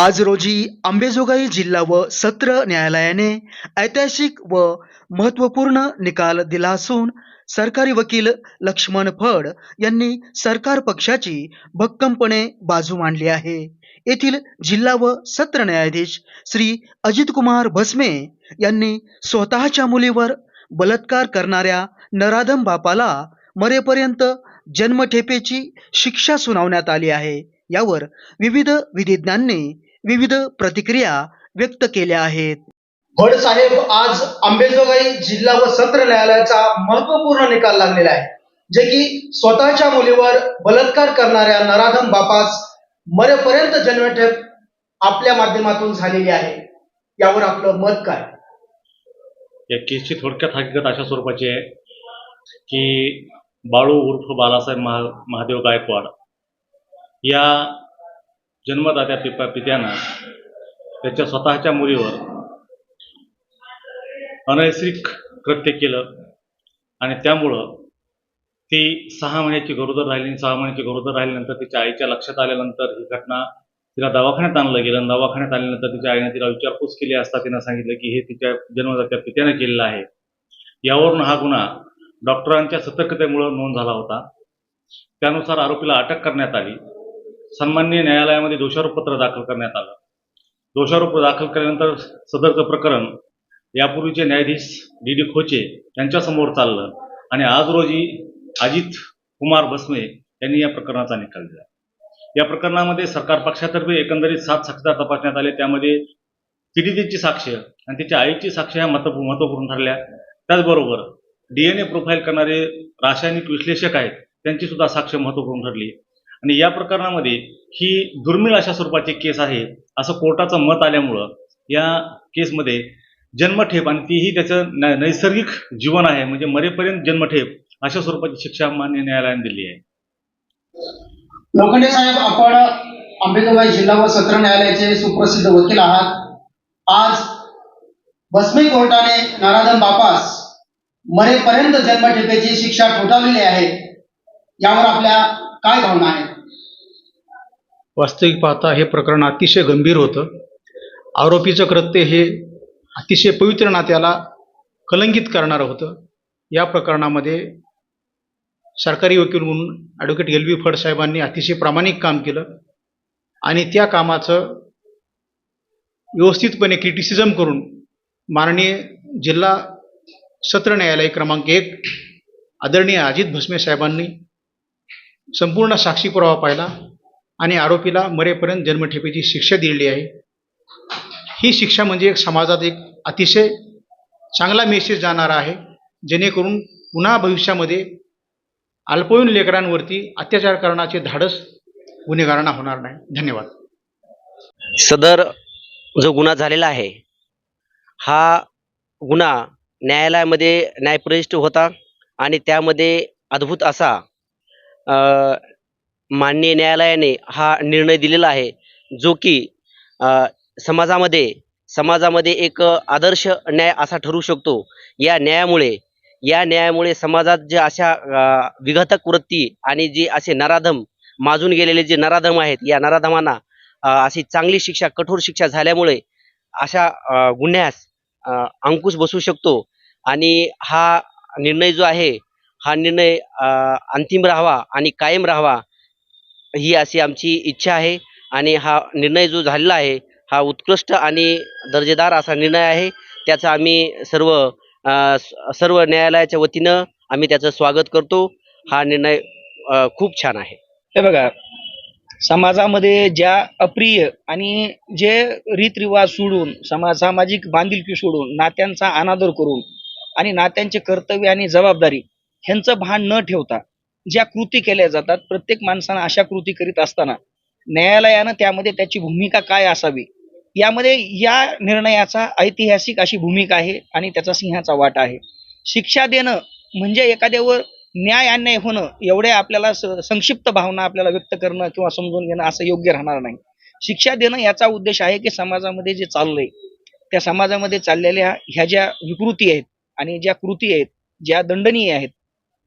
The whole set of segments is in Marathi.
आज रोजी अंबेजोगाई जिल्हा व सत्र न्यायालयाने ऐतिहासिक व महत्त्वपूर्ण निकाल दिला असून सरकारी वकील लक्ष्मण फड यांनी सरकार पक्षाची भक्कमपणे बाजू मांडली आहे. येथील जिल्हा व सत्र न्यायाधीश श्री अजित कुमार भस्मे यांनी स्वतःच्या मुलीवर बलात्कार करणाऱ्या नराधम बापाला मरेपर्यंत जन्मठेपेची शिक्षा सुनावण्यात आली आहे. यावर विविध विधिज्ञांनी विविध प्रतिक्रिया व्यक्त केल्या आहेत. भड साहेब आज अंबेजोगाई जिल्हा व सत्र न्यायालयाचा महत्त्वपूर्ण निकाल लागलेला आहे. जे की स्वतःच्या मुलीवर बलात्कार करणाऱ्या नराधम बापास मरेपर्यंत जन्मठेप आपल्या माध्यमातून झालेली आहे. यावर आपलं मत काय? या केसची थोडक्यात हकीकत अशा स्वरूपाची आहे की बाळू उर्फ बालासाहेब महा महादेव गायकवाड या जन्मदात्या पिपा पित्यानं त्याच्या स्वतःच्या मुलीवर अनैसर्गिक कृत्य केलं. आणि त्यामुळं ती सहा महिन्याची गरोदर राहिली. आणि सहा महिन्याची गरोदर राहिल्यानंतर तिच्या आईच्या लक्षात आल्यानंतर ही घटना तिला दवाखान्यात आणलं गेलं. दवाखान्यात आल्यानंतर तिच्या आईने तिला विचारपूस केली असता तिनं सांगितलं की हे तिच्या जन्मदात्या पित्याने केलेलं आहे. यावरून हा गुन्हा डॉक्टरांच्या सतर्कतेमुळं नोंद झाला होता. त्यानुसार आरोपीला अटक करण्यात आली. सन्माननीय न्यायालयामध्ये दोषारोपपत्र दाखल करण्यात आलं. दोषारोप दाखल केल्यानंतर सदरचं प्रकरण यापूर्वीचे न्यायाधीश डी डी खोचे यांच्यासमोर चाललं आणि आज रोजी अजित कुमार भस्मे यांनी या प्रकरणाचा निकाल दिला. या प्रकरणामध्ये सरकार पक्षातर्फे एकंदरीत सात साक्षीदार तपासण्यात आले. त्यामध्ये पीडितेची साक्ष आणि तिच्या आईची साक्ष ह्या महत्त्व महत्त्वपूर्ण ठरल्या. त्याचबरोबर डीएनए प्रोफाईल करणारे रासायनिक विश्लेषक आहेत त्यांची सुद्धा साक्ष महत्त्वपूर्ण ठरली. आणि या प्रकरणामध्ये ही दुर्मिळ अशा स्वरूपाची केस आहे असं कोर्टाचं मत आल्यामुळं या केसमध्ये जन्मठेप आणि तीही त्याचं नैसर्गिक जीवन आहे म्हणजे मरेपर्यंत जन्मठेप अशा स्वरूपाची शिक्षा मान्य न्यायालयाने दिली आहे. लोखंडे साहेब आपण अंबेजोगाई जिल्हा व सत्र न्यायालयाचे सुप्रसिद्ध वकील आहात. आज बसमी कोर्टाने नाराधन बापास मरेपर्यंत जन्मठेपेची शिक्षा ठोठावलेली आहे. यावर आपल्या काय भावना आहेत? वास्तविक पाहता हे प्रकरण अतिशय गंभीर होतं. आरोपीचं कृत्य हे अतिशय पवित्र नात्याला कलंकित करणारं होतं. या प्रकरणामध्ये सरकारी वकील म्हणून ॲडव्होकेट एल बी फड साहेबांनी अतिशय प्रामाणिक काम केलं आणि त्या कामाचं व्यवस्थितपणे क्रिटिसिझम करून माननीय जिल्हा सत्र न्यायालय क्रमांक एक आदरणीय अजित भस्मे साहेबांनी संपूर्ण साक्षी पुरावा पाहिला. आणि आरोपीला मरेपर्यंत जन्मठेपेची शिक्षा दिलेली आहे. ही शिक्षा म्हणजे एक समाजात एक अतिशय चांगला मेसेज जाणारा आहे. जेणेकरून पुन्हा भविष्यामध्ये अल्पवयीन लेकरांवरती अत्याचार करण्याचे धाडस गुन्हेगारांना होणार नाही. धन्यवाद. सदर जो गुन्हा झालेला आहे हा गुन्हा न्यायालयामध्ये न्यायप्रविष्ट होता आणि त्यामध्ये अद्भुत असा माननीय न्यायालयाने हा निर्णय दिलेला आहे जो की समाजामध्ये समाजामध्ये एक आदर्श न्याय असा ठरू शकतो. या न्यायामुळे या न्यायामुळे समाजात जे अशा विघातक वृत्ती आणि जे असे नराधम माजून गेलेले जे नराधम आहेत या नराधमांना अशी चांगली शिक्षा कठोर शिक्षा झाल्यामुळे अशा गुन्ह्यास अंकुश बसू शकतो. आणि हा निर्णय जो आहे हा निर्णय अंतिम राहावा आणि कायम राहावा ही अशी आमची इच्छा आहे आणि हा निर्णय जो झालेला आहे हा उत्कृष्ट आणि दर्जेदार असा निर्णय आहे. त्याचा आम्ही सर्व सर्व न्यायालयाच्या वतीनं आम्ही त्याचं स्वागत करतो. हा निर्णय खूप छान आहे. हे बघा समाजामध्ये ज्या अप्रिय आणि जे रीतरिवाज सोडून समाज सामाजिक बांधिलकी सोडून नात्यांचा अनादर करून आणि नात्यांचे कर्तव्य आणि जबाबदारी ह्यांचं भान न ठेवता ज्या कृती केल्या जातात प्रत्येक माणसानं अशा कृती करीत असताना न्यायालयानं त्यामध्ये त्याची भूमिका काय असावी? यामध्ये या निर्णयाचा ऐतिहासिक अशी भूमिका आहे आणि त्याचा सिंहाचा वाटा आहे. शिक्षा देणं म्हणजे एखाद्यावर न्याय अन्याय होणं एवढ्या आपल्याला स- संक्षिप्त भावना आपल्याला व्यक्त करणं किंवा समजून घेणं असं योग्य राहणार नाही. शिक्षा देणं याचा उद्देश आहे की समाजामध्ये जे चाललंय त्या समाजामध्ये चाललेल्या ह्या ज्या विकृती आहेत आणि ज्या कृती आहेत ज्या दंडनीय आहेत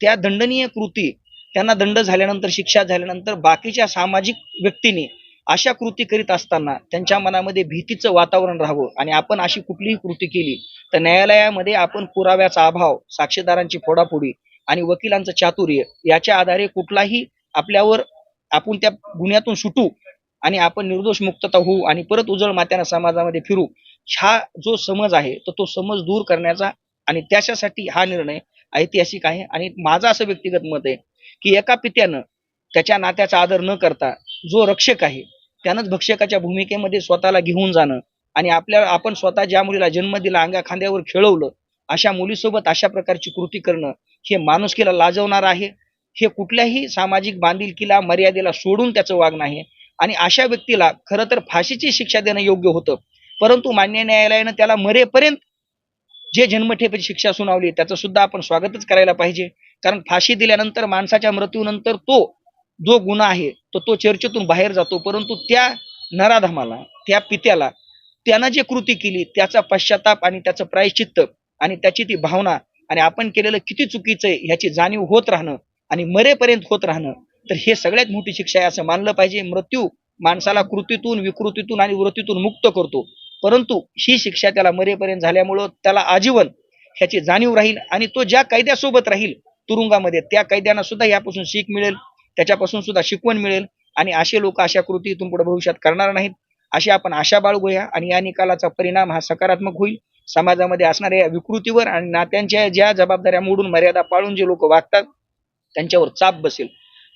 त्या दंडनीय कृती त्यांना दंड झाल्यानंतर शिक्षा झाल्यानंतर बाकीच्या सामाजिक व्यक्तींनी अशा कृती करीत असताना त्यांच्या मनामध्ये भीतीचं वातावरण राहावं. आणि आपण अशी कुठलीही कृती केली तर न्यायालयामध्ये आपण पुराव्याचा अभाव साक्षीदारांची फोडाफोडी आणि वकिलांचं चातुर्य याच्या आधारे कुठलाही आपल्यावर आपण त्या गुन्ह्यातून सुटू आणि आपण निर्दोष मुक्तता होऊ आणि परत उजळ मात्यानं समाजामध्ये फिरू हा जो समज आहे तर तो समज दूर करण्याचा आणि त्याच्यासाठी हा निर्णय ऐतिहासिक आहे. आणि माझं असं व्यक्तिगत मत आहे की एका पित्यानं त्याच्या नात्याचा आदर न करता जो रक्षक आहे त्यानंच भक्षकाच्या भूमिकेमध्ये स्वतःला घेऊन जाणं आणि आपल्या आपण स्वतः ज्या मुलीला जन्म दिला अंगा खांद्यावर खेळवलं अशा मुलीसोबत अशा प्रकारची कृती करणं हे माणुसकीला लाजवणार आहे. हे कुठल्याही सामाजिक बांधिलकीला मर्यादेला सोडून त्याचं वागणं आहे. आणि अशा व्यक्तीला खरं तर फाशीची शिक्षा देणं योग्य होतं. परंतु मान्य न्यायालयानं त्याला मरेपर्यंत जे जन्मठेपेची शिक्षा सुनावली त्याचं सुद्धा आपण स्वागतच करायला पाहिजे. कारण फाशी दिल्यानंतर माणसाच्या मृत्यूनंतर तो जो गुन्हा आहे तो तो चर्चेतून बाहेर जातो. परंतु त्या नराधमाला त्या पित्याला त्यानं जे कृती केली त्याचा पश्चाताप आणि त्याचं प्रायश्चित्त आणि त्याची ती भावना आणि आपण केलेलं किती चुकीचं आहे ह्याची जाणीव होत राहणं आणि मरेपर्यंत होत राहणं तर हे सगळ्यात मोठी शिक्षा आहे असं मानलं पाहिजे. मृत्यू माणसाला कृतीतून विकृतीतून आणि वृत्तीतून मुक्त करतो. परंतु ही शिक्षा त्याला मरेपर्यंत झाल्यामुळं त्याला आजीवन ह्याची जाणीव राहील आणि तो ज्या कायद्यासोबत राहील तुरुंगामध्ये त्या कैद्यांना सुद्धा यापासून शिक मिळेल त्याच्यापासून सुद्धा शिकवण मिळेल आणि असे लोक अशा कृती इथून पुढे भविष्यात करणार नाहीत. अशी आपण आशा बाळगूया आणि या निकालाचा परिणाम हा सकारात्मक होईल. समाजामध्ये असणाऱ्या या विकृतीवर आणि नात्यांच्या ज्या जबाबदाऱ्या मोडून मर्यादा पाळून जे लोक वागतात त्यांच्यावर चाप बसेल.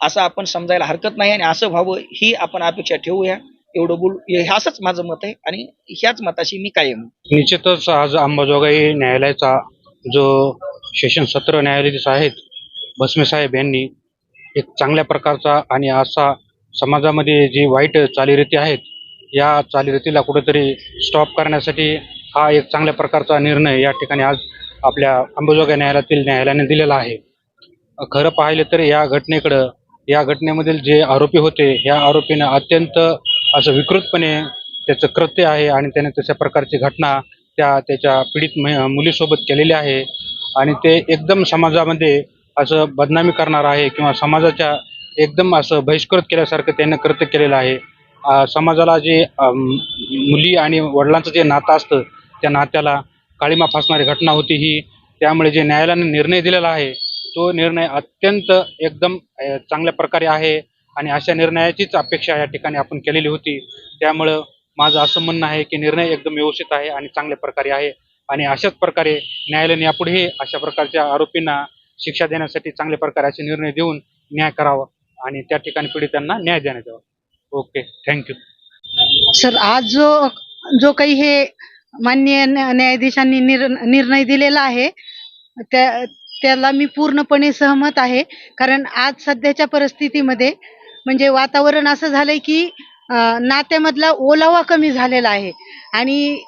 असं आपण समजायला हरकत नाही आणि असं व्हावं ही आपण अपेक्षा ठेवूया. एवढं बोल ह्याच असंच माझं मत आहे आणि ह्याच मताशी मी कायम निश्चितच आज अंबाजोगाई न्यायालयाचा जो सेशन सत्र न्यायाधीश आहेत. भस्मे साहेब यांनी एक चांगल्या प्रकारचा आणि असा समाजामध्ये जी वाईट चालीरीती आहेत या चालीरीतीला कुठेतरी स्टॉप करण्यासाठी हा एक चांगल्या प्रकारचा निर्णय या ठिकाणी आज आपल्या अंबेजोगाई न्यायालयातील न्यायालयाने दिलेला आहे. खरं पाहिलं तर या घटनेकडं या घटनेमधील जे आरोपी होते या आरोपीनं अत्यंत असं विकृतपणे त्याचं कृत्य आहे आणि त्याने तशा प्रकारची घटना त्या त्याच्या पीडित मुलीसोबत केलेली आहे. आणि ते एकदम समाजामध्ये असं बदनामी करणार आहे किंवा समाजाच्या एकदम असं बहिष्कृत केल्यासारखं त्यांनी कृत्य केलेलं आहे. समाजाला जे मुली आणि वडिलांचं जे नातं असतं त्या नात्याला काळीमा फासणारी घटना होती ही. त्यामुळे जे न्यायालयाने निर्णय दिलेला आहे तो निर्णय अत्यंत एकदम चांगल्या प्रकारे आहे आणि अशा निर्णयाचीच अपेक्षा या ठिकाणी आपण केलेली होती. त्यामुळं माझं असं म्हणणं आहे की निर्णय एकदम व्यवस्थित आहे आणि चांगल्या प्रकारे आहे. आणि अशाच प्रकारे न्यायालयाने यापुढेही अशा प्रकारच्या आरोपींना शिक्षा देण्यासाठी चांगल्या प्रकारे असे निर्णय देऊन न्याय करावा आणि त्या ठिकाणी पीडितांना न्याय देण्यात यावा. Okay thank you. सर आज जो जो काही हे माननीय न्यायाधीशांनी निर निर्णय दिलेला आहे त्या त्याला मी पूर्णपणे सहमत आहे. कारण आज सध्याच्या परिस्थितीमध्ये म्हणजे वातावरण असं झालंय की नात्यामधला ओलावा कमी झालेला आहे. आणि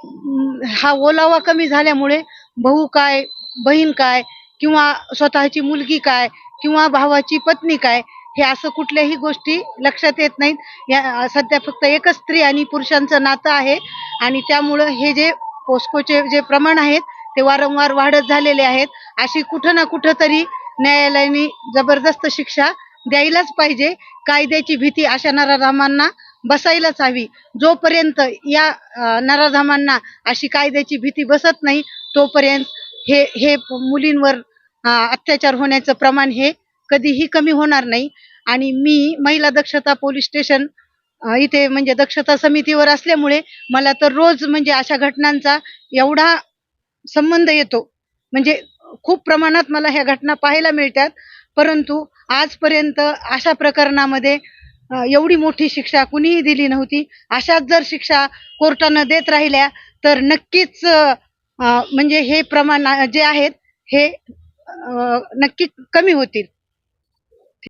हा ओलावा कमी झाल्यामुळे भाऊ काय बहीण काय किंवा स्वतःची मुलगी काय किंवा भावाची पत्नी काय हे असं कुठल्याही गोष्टी लक्षात येत नाहीत. या सध्या फक्त एकच स्त्री आणि पुरुषांचं नातं आहे. आणि त्यामुळं हे जे पोस्कोचे जे प्रमाण आहेत ते वारंवार वाढत झालेले आहेत. अशी कुठं ना कुठं तरी न्यायालयाने जबरदस्त शिक्षा द्यायलाच पाहिजे. कायद्याची भीती अशा नराधामांना बसायलाच हवी. जोपर्यंत या नराधामांना अशी कायद्याची भीती बसत नाही तोपर्यंत हे हे मुलींवर अत्याचार होण्याचं प्रमाण हे कधीही कमी होणार नाही. आणि मी महिला दक्षता पोलीस स्टेशन इथे म्हणजे दक्षता समितीवर असल्यामुळे मला तर रोज म्हणजे अशा घटनांचा एवढा संबंध येतो. म्हणजे खूप प्रमाणात मला ह्या घटना पाहायला मिळतात. परंतु आजपर्यंत अशा प्रकरणामध्ये एवढी मोठी शिक्षा कुणीही दिली नव्हती. अशाच जर शिक्षा कोर्टानं देत राहिल्या तर नक्कीच म्हणजे हे प्रमाण जे आहेत हे नक्की कमी होतील.